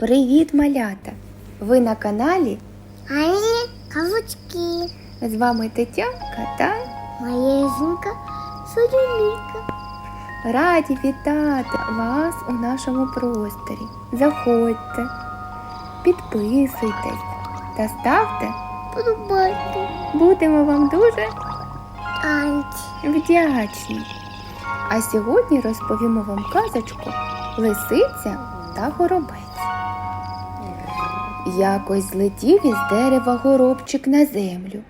Привіт, малята! Ви на каналі. Ані кавучки. З вами Тетянка та Моя жінка Соломіка. раді вітати вас у нашому просторі. Заходьте, підписуйтесь та ставте. Подобайте. Будемо вам дуже вдячні. А сьогодні розповімо вам казочку Лисиця та горобець. Якось злетів із дерева горобчик на землю,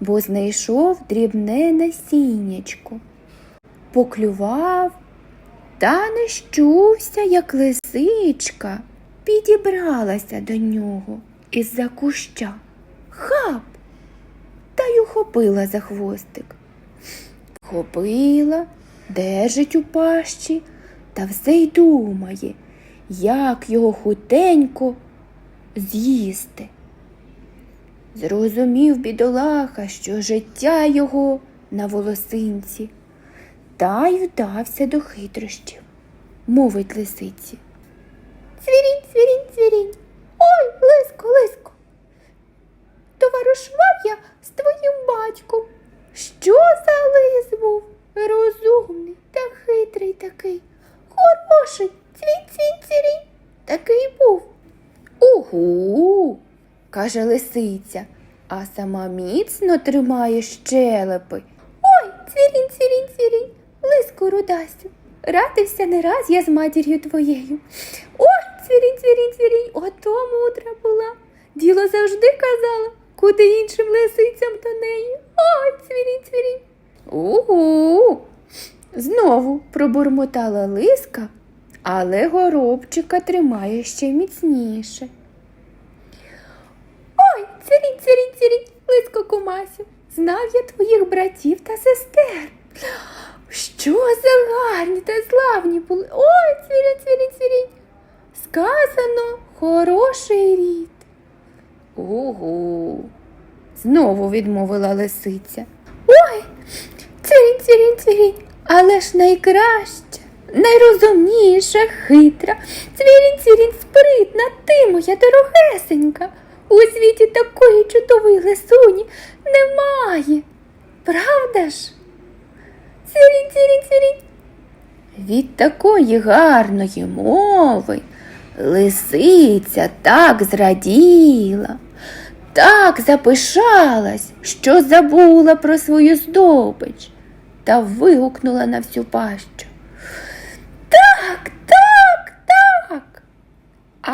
бо знайшов дрібне насіннячко. Поклював та не щувся, як лисичка, підібралася до нього із-за куща. Хап! Та й ухопила за хвостик. Хопила, держить у пащі та все й думає, як його хутенько з'їсти. Зрозумів бідолаха, що життя його на волосинці, та й вдався до хитрощів, мовить лисиці. Цвірінь, цвірінь, цвірінь. Ой, лиско, лиско. Товаришував я з твоїм батьком. Що за лис був? Розумний та хитрий такий. Хороший, цвінь, цвінь, цвірінь. Такий був. Угу, каже лисиця, а сама міцно тримає щелепи. Ой, цвірінь, цвірінь, цвірінь, лиску рудасю. Радився не раз я з матір'ю твоєю. Ой, цвірінь, цвірінь, цвірінь, ото мудра була. Діло завжди казала, куди іншим лисицям до неї. Ой, цвірінь, цвірінь. Угу. Знову пробурмотала лиска, але горобчика тримає ще міцніше. Ой, цвірінь, лиско кумасю, знав я твоїх братів та сестер. Що за гарні та славні були. Ой, цвірінь, цвірінь, цвірінь. Сказано хороший рід. Угу. Знову відмовила лисиця. Ой, цвірінь, цвірінь, цвірінь, але ж найкраща, найрозумніша, хитра, цвірінь, цвірінь, спритна, ти моя дорогесенька. У світі такої чудової лисуні немає. Правда ж? Цвірінь, цвірінь, цвірінь. Від такої гарної мови лисиця так зраділа, так запишалась, що забула про свою здобич та вигукнула на всю пащу. Так, так, так.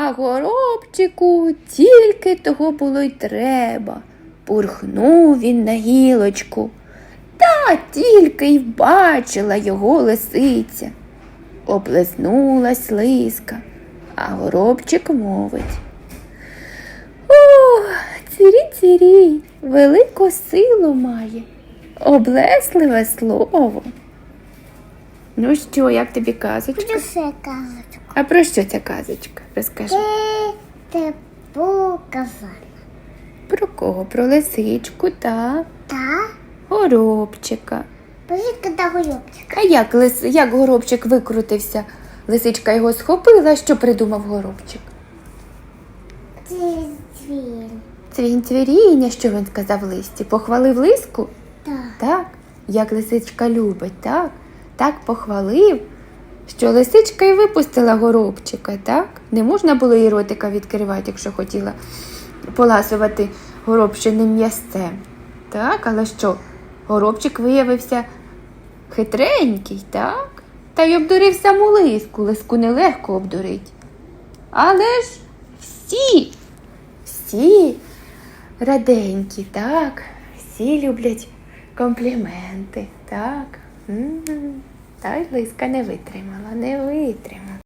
А горобчику тільки того було й треба. Пурхнув він на гілочку. Та тільки й бачила його лисиця. Облизнулась лиска, а горобчик мовить. О, цвірінь, цвірінь, велику силу має, облесливе слово. Ну що, як тобі казочка? Буду все казати. А про що ця казочка? Розкажи. Ти показала. Про кого? Про лисичку та Та горобчика. позика та гойопчика. А як, лис... як горобчик викрутився? Лисичка його схопила, що придумав горобчик? Звір. Цвіріння, що він сказав листі, похвалив лиску? Так. Так, як лисичка любить, так? Так похвалив, що лисичка й випустила горобчика, так? Не можна було їй ротика відкривати, якщо хотіла поласувати горобчиним м'ясцем. Так, але що? Горобчик виявився хитренький, так? Та й обдурив саму лиску. Лиску нелегко обдурить. Але ж всі, всі раденькі, так? Всі люблять компліменти, так? М, Та й лиска не витримала, не витримала.